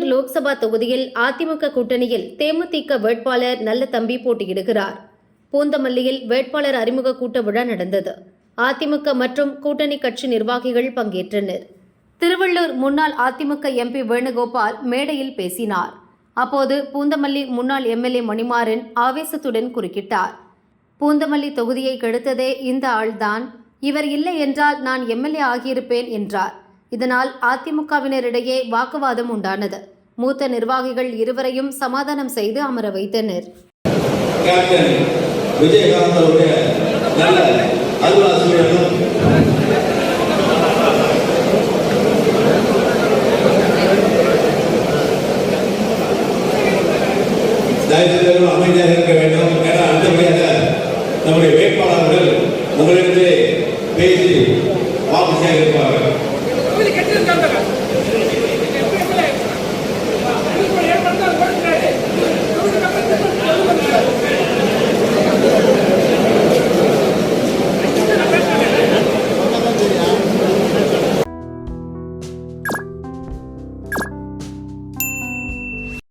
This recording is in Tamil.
திருவள்ளூர் லோக்சபா தொகுதியில் அதிமுக கூட்டணியில் தேமுதிக வேட்பாளர் நல்ல தம்பி போட்டியிடுகிறார். பூந்தமல்லியில் வேட்பாளர் அறிமுக கூட்ட விழா நடந்தது. அதிமுக மற்றும் கூட்டணி கட்சி நிர்வாகிகள் பங்கேற்றனர். திருவள்ளூர் முன்னாள் அதிமுக எம்பி வேணுகோபால் மேடையில் பேசினார். அப்போது பூந்தமல்லி முன்னாள் எம்எல்ஏ மணிமாறன் ஆவேசத்துடன் குறுக்கிட்டார். பூந்தமல்லி தொகுதியை கெடுத்ததே இந்த ஆள்தான். இவர் இல்லை என்றால் நான் எம்எல்ஏ ஆகியிருப்பேன் என்றார். இதனால் அதிமுகவினரிடையே வாக்குவாதம் உண்டானது. மூத்த நிர்வாகிகள் இருவரையும் சமாதானம் செய்து அமர வைத்தனர். அமைதியாக இருக்க வேண்டும். என அடுத்தபடியாக நம்முடைய வேட்பாளர்கள் உங்களிடத்திலே பேசி வாக்கு சேகரிப்பார்கள்.